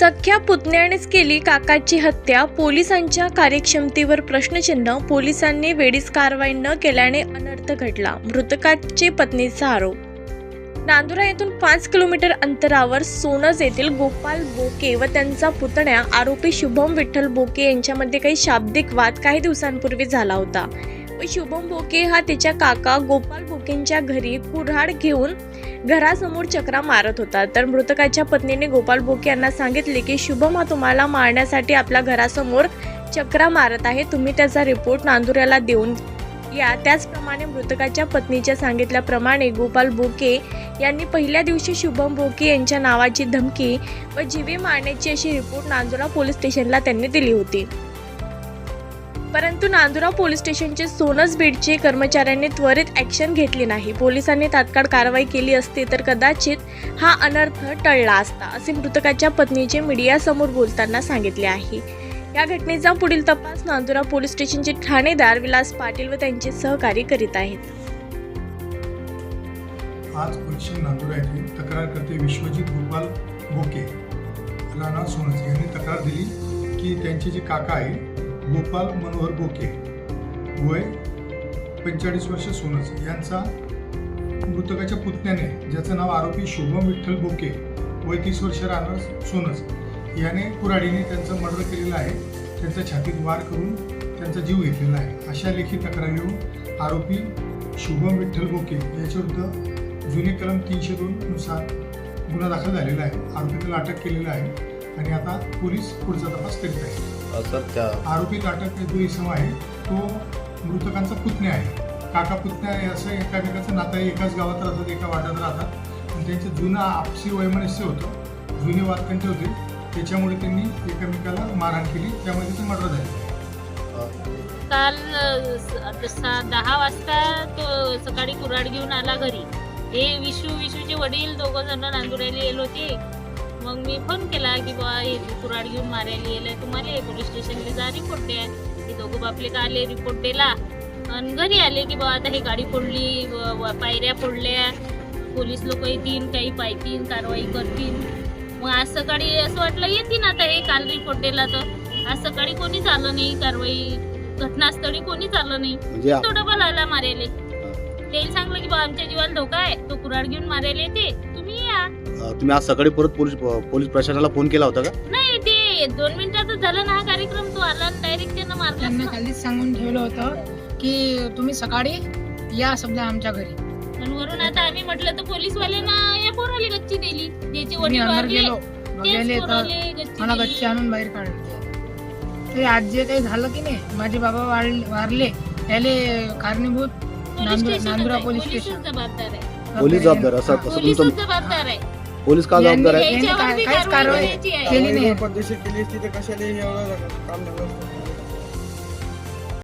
सख्या पुतण्यानेच केली काकाची हत्या. पोलिसांच्या कार्यक्षमतेवर प्रश्नचिन्ह पोलिसांनी वेळीच कारवाई न केल्याने अनर्थ घडला. मृतकाची पत्नीचा आरोप. नांदुरा येथून पाच किलोमीटर अंतरावर सोनज येथील गोपाल बोके व त्यांचा पुतण्या आरोपी शुभम विठ्ठल बोके यांच्यामध्ये काही शाब्दिक वाद काही दिवसांपूर्वी झाला होता. व शुभम बोके हा त्याच्या काका गोपाल बोकेंच्या घरी कुऱ्हाड घेऊन घरासमोर चक्रा मारत होता. तर मृतकाच्या पत्नीने गोपाल बोके यांना सांगितले की शुभम हा तुम्हाला मारण्यासाठी आपल्या घरासमोर चक्रा मारत आहे. तुम्ही त्याचा रिपोर्ट नांदुऱ्याला देऊन या. त्याचप्रमाणे मृतकाच्या पत्नीच्या सांगितल्याप्रमाणे गोपाल बोके यांनी पहिल्या दिवशी शुभम बोके यांच्या नावाची धमकी व जीवे मारण्याची अशी रिपोर्ट नांदुरा पोलीस स्टेशनला त्यांनी दिली होती. परंतु नांदुरा पोलीस स्टेशनचे सोनस बीडचे कर्मचाऱ्यांनी त्वरित ॲक्शन घेतली नाही. पोलिसांनी तात्काळ कारवाई केली असती तर कदाचित हा अनर्थ टळला असता असे मृतकाच्या पत्नीचे मीडियासमोर बोलताना सांगितले आहे. या घटनेचा पुढील तपास नांदुरा पोलीस स्टेशनचे ठाणेदार विलास पाटील व त्यांचे सहकारी करीत आहेत. आज पश्चिम नांदुरा येथे तक्रारकर्ते विश्वजित गोपाल बोके राणा सोनस यांनी तक्रार दिली की त्यांचे जे काका आहे गोपाल मनोहर बोके वय पंचेचाळीस वर्ष सोनस यांचा मृतकाच्या पुतण्याने ज्याचं नाव आरोपी शुभम विठ्ठल बोके वय तीस वर्ष राहणार सोनस याने कुराडीने त्यांचं मर्डर केलेलं आहे. त्यांच्या छातीत वार करून त्यांचा जीव घेतलेला आहे. अशा लेखी तक्रारीवरून आरोपी शुभम विठ्ठल बोके याच्याविरुद्ध जुने कलम तीनशे दोन नुसार गुन्हा दाखल झालेला आहे. आरोपीला अटक केलेला आहे आणि आता पोलीस पुढचा तपास करीत आहेत. सर त्या आरोपीत अटक जो इसम आहे तो मृतकांचा पुतण्या आहे. काका पुतण्या असं एकामेकाचं नातं आहे एकाच गावात राहतात एका वाड्यात राहतात. आणि त्यांचं जुनं आपसी वैमनस्य होतं. जुने वादकंठे होते. त्याच्यामुळे त्यांनी एकमेकाला मारहाण केली. त्यामुळे त्याचं मर्डर झालं. काल दहा वाजता तो सकाळी कुऱ्हाड घेऊन आला घरी. हे विशू विशूचे वडील दोघं जण नांदुरायला येल होते. मग मी फोन केला की बा हे कुऱ्हाड घेऊन मारायला येले तुम्हाला पोलीस स्टेशनला जा रिपोर्ट द्या ते दोघं बापले का आले? रिपोर्ट दिला. आणि घरी आले की बा आता हे गाडी फोडली पायऱ्या फोडल्या. पोलीस लोक येतील काही पाहतील कारवाई करतील. मग आज सकाळी असं वाटलं येतील आता हे काल रिपोर्ट दिला तर. आज सकाळी कोणीच आलं नाही कारवाई घटनास्थळी कोणीच आलं नाही. म्हणजे तो डबल आला मारायले. ते सांगलं की बा आमच्या जीवाला धोका आहे. तो कुऱ्हाड घेऊन मारायला येते. तुम्ही या. तुम्ही आज सकाळी परत पोलीस पोलीस प्रशासनाला फोन केला होता का? नाही ते दोन मिनिटातच झाला ना हा कार्यक्रम. तो आला डायरेक्ट त्यांना मारला. त्यांना खालीच सांगून ठेवलं होतं की तुम्ही सकाळी या समजा आमच्या घरी. आणि वरून आता आम्ही म्हटलं तर पोलीसवाल्यांना या पोराला गच्ची दिली. मी वडील अंदर वारले गेलो. तेच बघायला तर पोराले गच्ची मला दिली. गच्ची आणून बाहेर काढलं ते आज जे काही झालं की नाही माझे बाबा वाढ- वारले. त्याले कारणीभूत police Nandura Nandura. Police station. जबाबदार आहे. पोलीस जबाबदार असं पोलीसच तुमचं जबाबदार आहे. पोलीस का जबाबदार आहे? यांनी काय- काहीच कारवाई. केली नाही. पद्धतशीर केली असती तर कशाला हे एवढं काम झालं असतं?